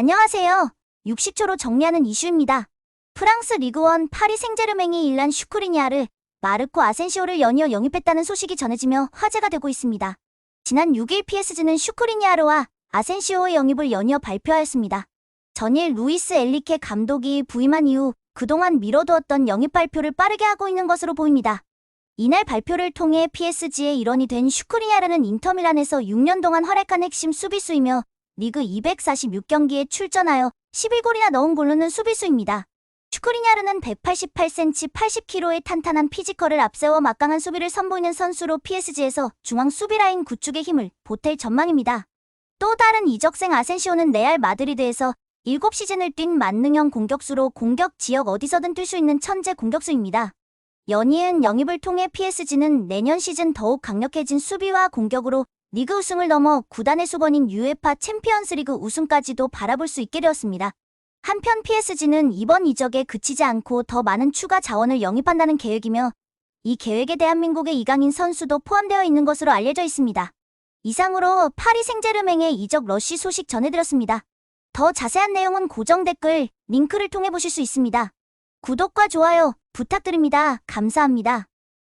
안녕하세요. 60초로 정리하는 이슈입니다. 프랑스 리그원 파리 생제르맹이 일란 슈크리니아르, 마르코 아센시오를 연이어 영입했다는 소식이 전해지며 화제가 되고 있습니다. 지난 6일 PSG는 슈크리니아르와 아센시오의 영입을 연이어 발표하였습니다. 전일 루이스 엘리케 감독이 부임한 이후 그동안 미뤄두었던 영입 발표를 빠르게 하고 있는 것으로 보입니다. 이날 발표를 통해 PSG의 일원이 된 슈크리니아르는 인터밀란에서 6년 동안 활약한 핵심 수비수이며 리그 246경기에 출전하여 11골이나 넣은 골로는 수비수입니다. 슈크리냐르는 188cm 80kg의 탄탄한 피지컬을 앞세워 막강한 수비를 선보이는 선수로 PSG에서 중앙 수비 라인 구축의 힘을 보탤 전망입니다. 또 다른 이적생 아센시오는 레알 마드리드에서 7시즌을 뛴 만능형 공격수로 공격 지역 어디서든 뛸 수 있는 천재 공격수입니다. 연이은 영입을 통해 PSG는 내년 시즌 더욱 강력해진 수비와 공격으로 리그 우승을 넘어 구단의 수건인 유에파 챔피언스리그 우승까지도 바라볼 수 있게 되었습니다. 한편 PSG는 이번 이적에 그치지 않고 더 많은 추가 자원을 영입한다는 계획이며 이 계획에 대한민국의 이강인 선수도 포함되어 있는 것으로 알려져 있습니다. 이상으로 파리 생제르맹의 이적 러쉬 소식 전해드렸습니다. 더 자세한 내용은 고정 댓글 링크를 통해 보실 수 있습니다. 구독과 좋아요 부탁드립니다. 감사합니다.